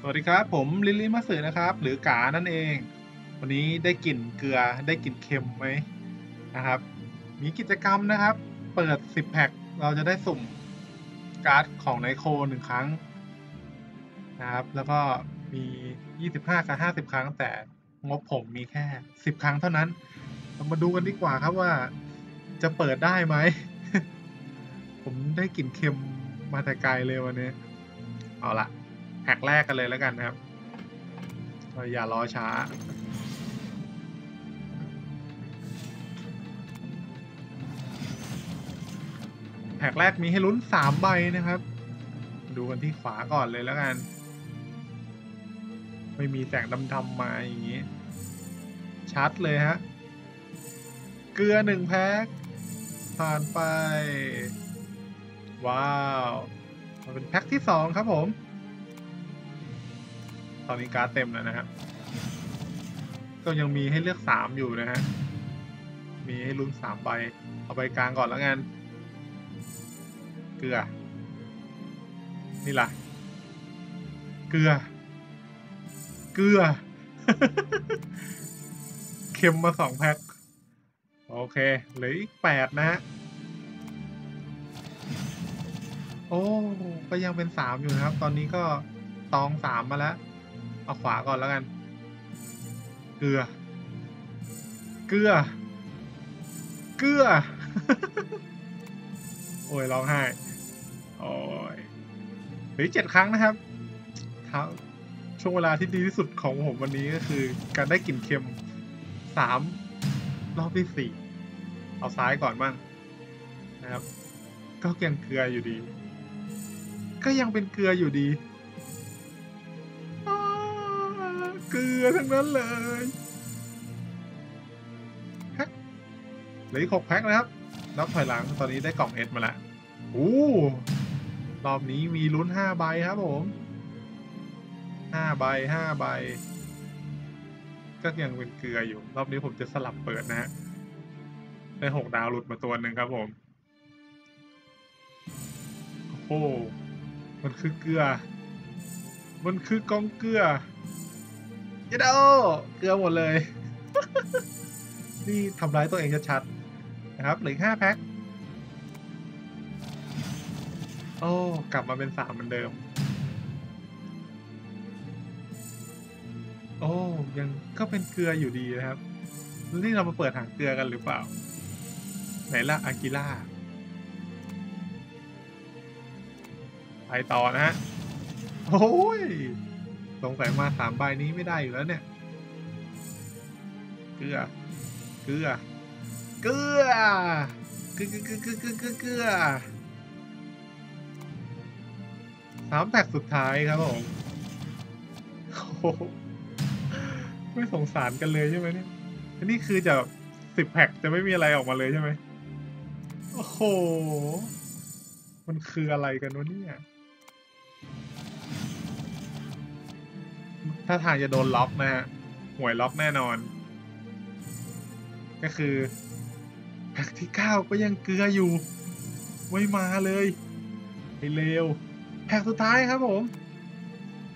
สวัสดีครับ ผมลิลลี่มาสือนะครับ หรือกานั่นเอง วันนี้ได้กลิ่นเกลือได้กลิ่นเค็มไหมนะครับ มีกิจกรรมนะครับ เปิด 10แพ็คเราจะได้สุ่มการ์ดของไนโคหนึ่งครั้งนะครับ แล้วก็มี 25กับ50 ครั้ง แต่งบผมมีแค่ 10 ครั้งเท่านั้น เรามาดูกันดีกว่าครับว่าจะเปิดได้ไหม ผมได้กลิ่นเค็มมาแต่ไกลเลยวันนี้ เอาละ แพ็กแรกกันเลยแล้วกันนะครับ อย่ารอช้าแพ็กแรกมีให้ลุ้นสามใบนะครับ ดูกันที่ขวาก่อนเลยแล้วกัน ไม่มีแสงดำๆมาอย่างนี้ ชัดเลยฮะ เกลือหนึ่งแพ็คผ่านไป ว้าวมาเป็นแพ็คที่สองครับผม ตอนนี้การ์ดเต็มแล้วนะครับก็ยังมีให้เลือกสามอยู่นะฮะ มีให้ลุ้นสามใบ เอาใบกลางก่อนแล้วกัน เกลือ นี่ล่ะ เกลือ เกลือ เค็มมาสองแพ็ค โอเค เหลืออีกแปดนะฮะ โอ้ ก็ยังเป็นสามอยู่นะครับ ตอนนี้ก็ตองสามมาแล้ว เอาขวาก่อนแล้วกัน เกลือ เกลือ เกลือ โอ้ยร้องไห้ โอ้ยเหลือเจ็ดครั้งนะครับทั้งช่วงเวลาที่ดีที่สุดของผมวันนี้ก็คือ การได้กลิ่นเค็มสามรอบที่สี่เอาซ้ายก่อนบ้างนะครับ ก็ยังเกลืออยู่ดี ก็ยังเป็นเกลืออยู่ดี เกลือทั้งนั้นเลยแพ็คเหลืออีกหกแพ็คนะครับนับถอยหลังตอนนี้ได้กล่องเอสมาแล้วโอ้รอบนี้มีลุ้นห้าใบครับผมห้าใบห้าใบ ก็ยังเป็นเกลืออยู่ รอบนี้ผมจะสลับเปิดนะฮะได้หกดาวหลุดมาตัวหนึ่งครับผม โอ้มันคือเกลือ มันคือกองเกลือ ยดโอเกลือหมดเลย นี่ทำร้ายตัวเองชัดๆนะครับเหลือห้าแพ็คโอ้กลับมาเป็นสามเหมือนเดิม โอ้ยังก็เป็นเกลืออยู่ดีนะครับ นี่เรามาเปิดหางเกลือกันหรือเปล่า ไหนล่ะอากิล่าไปต่อนะฮะโอ้ย สงสัยมาสามใบนี้ไม่ได้อยู่แล้วเนี่ยเกลือ เกลือเกลือเกลือเกลือเกลือเกลือสามแพ็กสุดท้ายครับผมไม่สงสารกันเลยใช่ไหมเนี่ยอันนี้คือจะสิบแพ็กจะไม่มีอะไรออกมาเลยใช่ไหมโอ้โห มันคืออะไรกันวะเนี่ย ถ้าทางจะโดนล็อกนะฮะหวยล็อกแน่นอน ก็คือแพ็กที่เก้าก็ยังเกลืออยู่ ไม่มาเลยไอ้เลวแพ็กสุดท้ายครับผม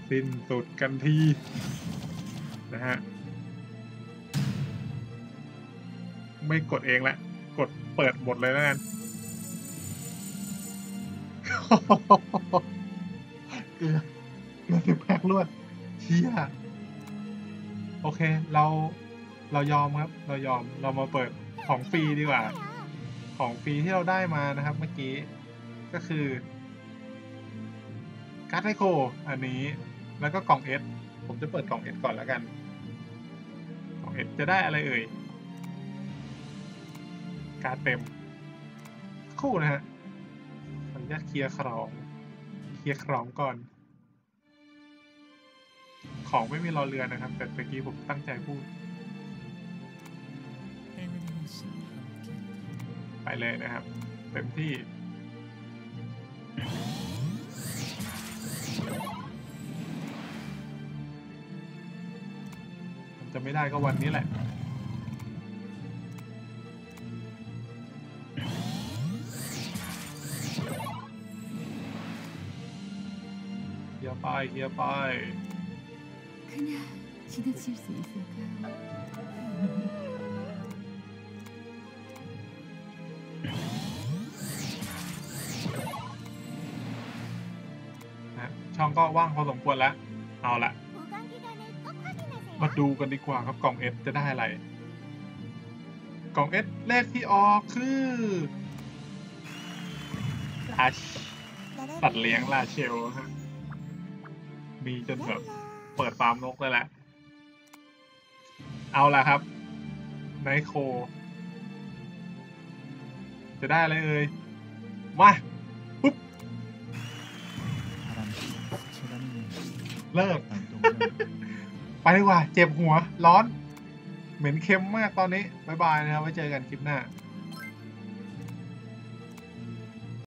สิ้นสุดกันที นะฮะ ไม่กดเองแหละ กดเปิดหมดเลยแล้วกันเกลือเกลือสิบแพ็ครวด เชี่ยโอเค เราเรายอมครับ เรายอมเรามาเปิดของฟรีดีกว่า ของฟรีที่เราได้มานะครับ เมื่อกี้ก็คือการ์ดไอโคอันนี้แล้วก็กล่องเอสผมจะเปิดกล่องเอสก่อนแล้วกัน กล่องเอสจะได้อะไรเอ่ย การ์ดเต็ม คู่นะฮะขออนุญาตเคลียร์ของ เคลียร์ของก่อน ของไม่มีรอเรือนะครับ แต่เมื่อกี้ผมตั้งใจพูด ไปเลยนะครับ เต็มที่ จะไม่ได้ก็วันนี้แหละลียไปเคลียไป 그냥 지나칠 수 있을까요? นะช่องก็ว่างพอสมควรแล้ว เอาละ 보관 기간을 꼭 확인하세요. มาดูกันดีกว่าครับกล่องเอสจะได้อะไร กล่องเอสเลขที่ออกคืออาชสัตว์เลี้ยงลาเชลฮะ มีจนแบบ เปิดฟาร์มนกเลยแหละ เอาละครับไนโค จะได้อะไรเอ่ย มา ปุ๊บ เลิก ไปดีกว่า เจ็บหัว ร้อน เหม็นเค็มมากตอนนี้บายบายนะครับ ไว้เจอกันคลิปหน้า